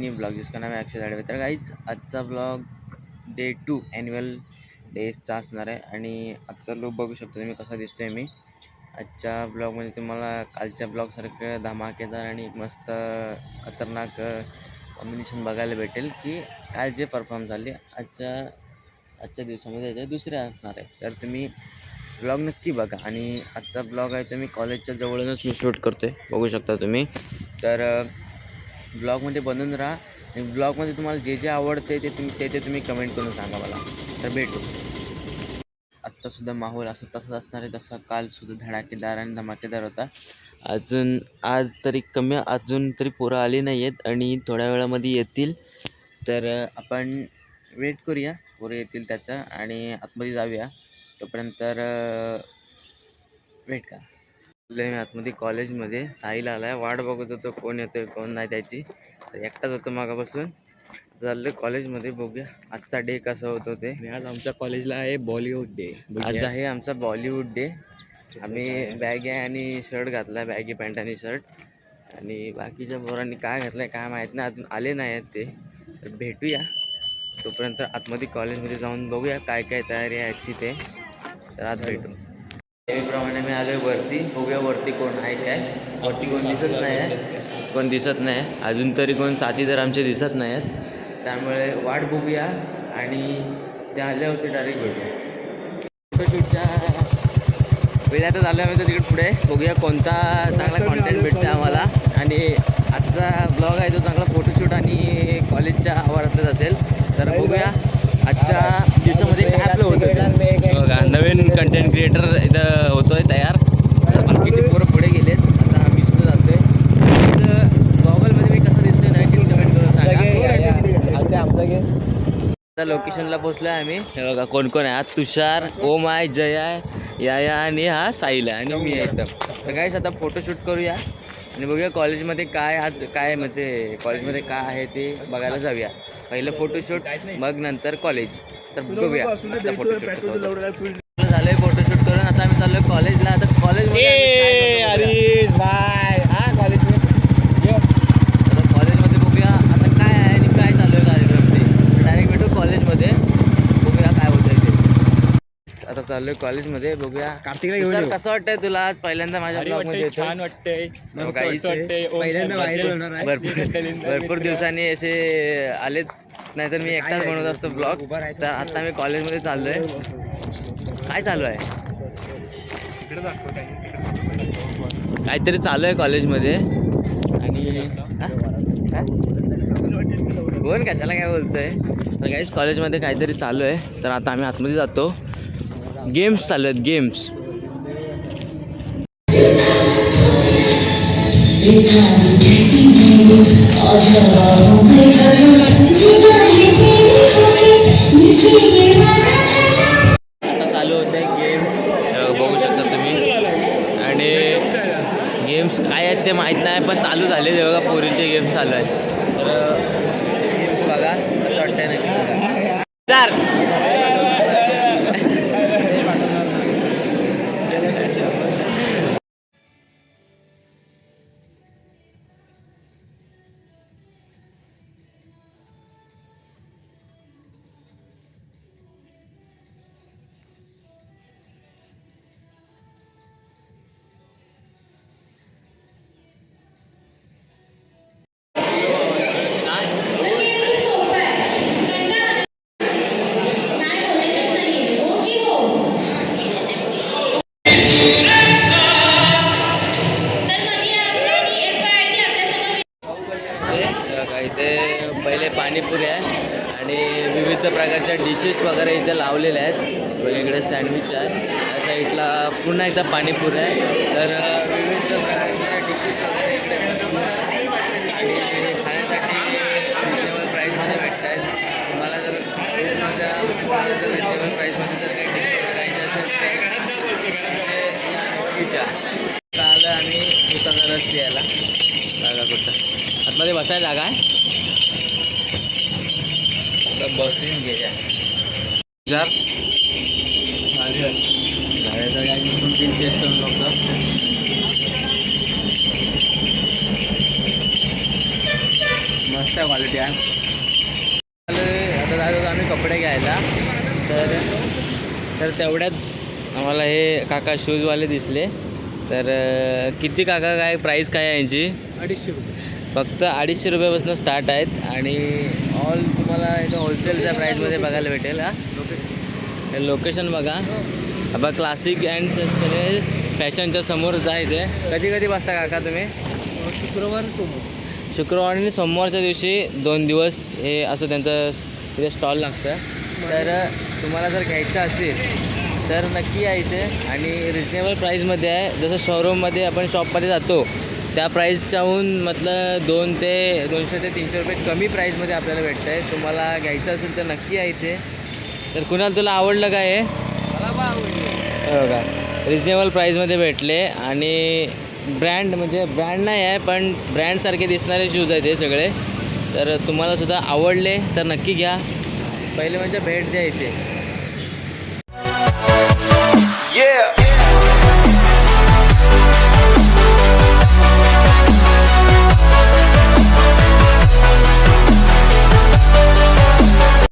New blog जिसका नाम आहे. अक्षय झाडवे तर काहीच आजचा ब्लॉग डे टू ॲन्युअल डेजचा असणार आहे. आणि आजचा लुक बघू शकतो तुम्ही कसा दिसतो आहे मी. आजच्या ब्लॉगमध्ये तुम्हाला कालच्या ब्लॉगसारखं धमाकेदार आणि मस्त खतरनाक कॉम्बिनेशन बघायला भेटेल की काल जे परफॉर्म झाले आजच्या आजच्या दिवसामध्ये याच्या दुसऱ्या असणार आहे. तर तुम्ही ब्लॉग नक्की बघा. आणि आजचा ब्लॉग आहे तर मी कॉलेजच्या जवळूनच मी शूट करतो आहे बघू शकता तुम्ही. तर ब्लॉगमध्ये बनून राहा. आणि ब्लॉगमध्ये तुम्हाला जे जे आवडते ते तुम्ही ते ते तुम्ही कमेंट करून सांगा मला. तर भेटू. आजचासुद्धा माहोल असं तसंच असणार आहे जसा कालसुद्धा धडाकेदार आणि धमाकेदार होता. अजून आज तरी कमी अजून तरी पोरं आली नाही आहेत आणि थोड्या वेळामध्ये येतील. तर आपण वेट करूया. पोरं येतील त्याचं आणि आतमध्ये जाऊया. तोपर्यंत वेट करा. मी आतमध्ये कॉलेजमध्ये साहिल आला आहे वाट बघत होतो कोण येतोय कोण नाही त्याची. तर एकटाच होतो मागापासून. चाललं कॉलेजमध्ये बघूया. आजचा डे कसा होतो ते आज आमच्या कॉलेजला आहे बॉलिवूड डे. आज आहे आमचा बॉलिवूड डे. आम्ही बॅग आहे आणि शर्ट घातला बॅगी पॅन्ट आणि शर्ट. आणि बाकीच्या पोरांनी काय घातलं आहे काय माहीत नाही. अजून आले नाही आहेत ते. तर भेटूया. तोपर्यंत आतमध्ये कॉलेजमध्ये जाऊन बघूया काय काय तयारी आहे याची ते. तर आज भेटू. नेहमीप्रमाणे मी आलो आहे वरती. बघूया वरती कोण आहे काय. वरती कोण दिसत नाही आहे. कोण दिसत नाही. अजून तरी कोण साथी जर आमचे दिसत नाही आहेत. त्यामुळे वाट बघूया आणि त्या आल्यावरती डायरेक्ट भेटू. फोटोशूटच्या वेळातच आलो आम्ही तर तिकडे पुढे. बघूया कोणता चांगला कॉन्टेंट भेटते आम्हाला. आणि आजचा ब्लॉग आहे तो चांगला फोटोशूट आणि कॉलेजच्या आवारातच असेल. तर बघूया. आजच्या दिवसामध्ये काय आपलं होतं. बघा नवीन कंटेंट क्रिएटर इथं होतोय तयार. तर बाकीचे पोरं पुढे गेलेत. आता आम्ही सुद्धा जातोय. गॉगलमध्ये मी कसं दिसतोय नक्की कमेंट करून सांगा. आता लोकेशनला पोहोचलो आहे आम्ही. हे बघा कोण कोण आहे? हा तुषार ओम आहे जय आहे याया आणि हा साहिल आहे आणि मी आहे इथं. तर काहीच आता फोटोशूट करूया आणि बघूया कॉलेजमध्ये काय आज काय म्हणजे कॉलेजमध्ये काय आहे ते बघायला जाऊया. पहिलं फोटोशूट मग नंतर कॉलेज तर बघूया. झालंय फोटोशूट करून आता आम्ही चाललोय कॉलेजला आता कॉलेजमध्ये बाय हा कॉलेज आता कॉलेजमध्ये बघूया आता काय आहे आणि काय चालू आहे कार्यक्रम ते डायरेक्ट भेटू कॉलेजमध्ये बघूया काय होतंय ते आता चाललोय कॉलेजमध्ये बघूया कार्तिकला घेऊन येऊ. कसं वाटतंय तुला आज पहिल्यांदा माझ्या ब्लॉगमध्ये येतोय? छान वाटतंय मस्त काहीच वाटतंय ओम पहिल्यांदा सर viral बद्दल- होणार आहे. भरपूर भरपूर दिवसांनी असे आलेत नाहीतर मी एकटाच बनवत असतो ब्लॉग. तर आता मी कॉलेजमध्ये चाललोय काय चालू आहे इकडे दाखव काही. काहीतरी चालू आहे कॉलेजमध्ये आणि हा? हा? कोण कशाला काय बोलतोय तर काहीच कॉलेजमध्ये काहीतरी चालू आहे तर आता आम्ही आतमध्ये जातो गेम्स चालू आहेत गेम्स. आता चालू होते गेम्स बघू शकता तुम्ही. आणि गेम्स काय आहेत ते माहीत नाही पण चालू झाले ते बघा पोरींचे गेम्स चालू आहेत. तर बघा असं वाटतंय ना डिशेस वगैरे इथे लावलेल्या आहेत. बघा इकडे सँडविच आहे. त्या साईडला पुन्हा एकदा पाणीपुरी आहे. तर विविध प्रकारच्या डिशेस वगैरे इकडे आणि खाण्यासाठी रिजनेबल प्राईजमध्ये भेटत आहेत तुम्हाला जर फूडमध्ये जर रिजनेबल प्राईसमध्ये जर काही डिश करायची असेल तर म्हणजे नक्कीच्या. आलं आम्ही दुकानात रस्ते जागा कुठं. आतमध्ये बसायला जागा आहे तर बसून घ्या चार. झाडाचं काय तीन टेस्ट करून बघतो मस्त आहे. क्वालिटी आहे. आता जात होतो आम्ही कपडे घ्यायला. तर तर तेवढ्यात आम्हाला हे काका शूजवाले दिसले. तर किती काका काय प्राईस काय आहे यांची? अडीचशे रुपये. फक्त अडीचशे रुपयापासून स्टार्ट आहेत. आणि तुम्हाला इथं होलसेलच्या प्राईसमध्ये बघायला भेटेल हा. लोकेशन बघा. बघा क्लासिक अँड फॅशनच्या आहे ते कधी कधी बसता काका तुम्ही? शुक्रवार सोमवार. शुक्रवार आणि सोमवारच्या दिवशी दोन दिवस हे असं त्यांचं तिथे स्टॉल लागतं. तर तुम्हाला जर घ्यायचं असेल तर नक्की या इथे. आणि रिजनेबल प्राईसमध्ये आहे. जसं शोरूममध्ये आपण शॉपमध्ये जातो त्या प्राईसच्याहून म्हटलं दोन ते दोनशे ते तीनशे रुपये कमी प्राईसमध्ये आपल्याला भेटतं आहे तुम्हाला घ्यायचं असेल तर नक्की या इथे. तर कुणाला तुला आवडलं काय हे? हो का? रिजनेबल प्राईजमध्ये भेटले आणि ब्रँड म्हणजे ब्रँड नाही आहे पण ब्रँडसारखे दिसणारे शूज आहेत हे सगळे. तर तुम्हाला सुद्धा आवडले तर नक्की घ्या. पहिले म्हणजे भेट द्या इथे.